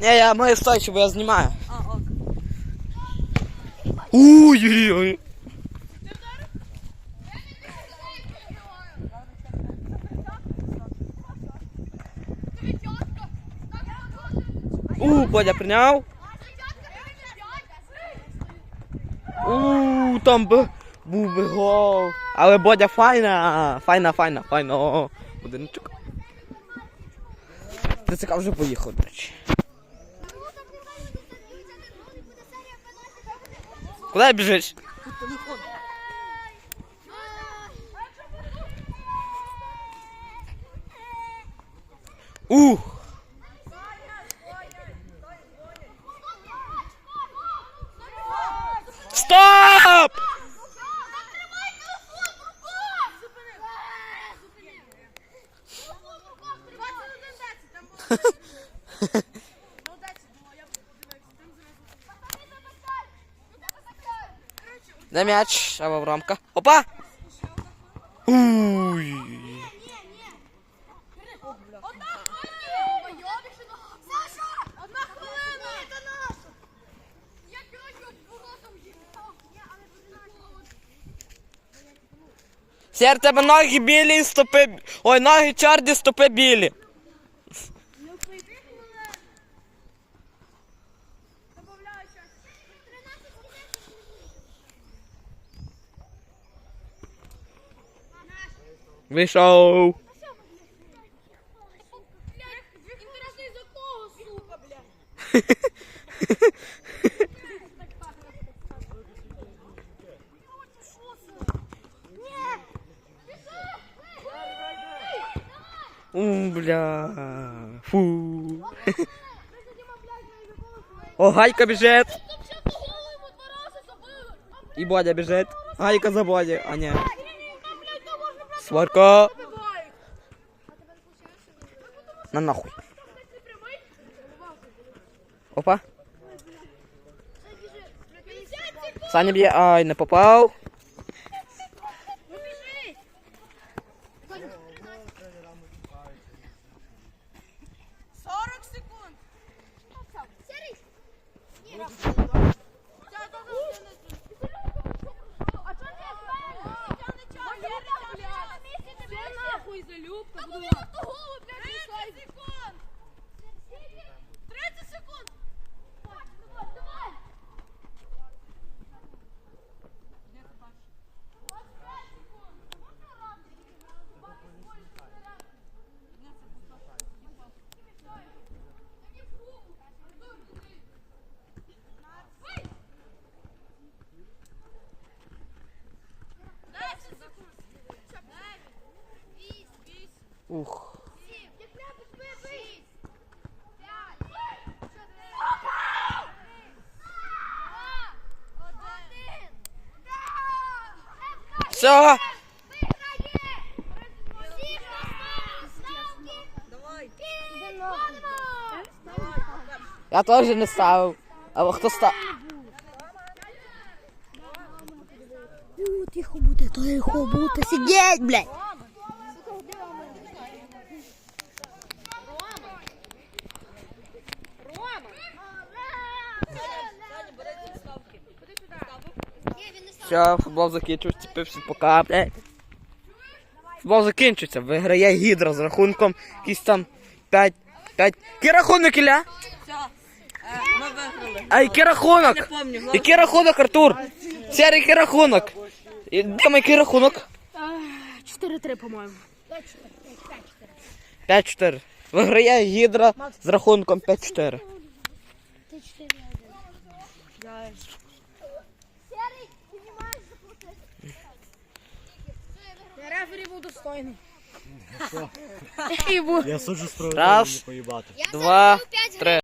Ні, я маю стойчу, бо я знімаю. А, ок. Ой-ой-ой. У, Бодя прийняв. У, там би був би гол. Але Бодя файна, файна, файна, файна. Будиночок. ТЦК вже поїхав, до речі. Куда бежишь? Ух! Стоп! Ха-ха. Де м'яч, або в рамка. Опа! Уй! Сер, тебе ноги білі стопи. Ой, ноги чорні, стопи білі. Вийшов. Бля. Фу. О, Гайка забили. І Бодя біжить. Гайка за Бодя. А ні. Там, блядь, то можна брати Сварка. На нахуй. Опа. Саня б'є. Ай, не попав. Ну. Сорок секунд. Серий. Ні. А чого не Це нахуй залюбка, Ух. Все. Я теж не ставив. А хто став? Тихо буде, тихо буде, сидеть, блядь. Все, футбол закінчується, пився, пока, блядь. Футбол закінчується, виграє гідра з рахунком якісь там 5. 5. Який рахунок, Ілля? Ми виграли. А який рахунок? Який рахунок, Артур? Сер, який рахунок? І, Дима, який рахунок? 4-3, по-моєму. 5-4. Виграє гідра з рахунком 5-4. Ти 4-1. Достойний. Я суджу справедливо Раз. не поїбати. Два, три.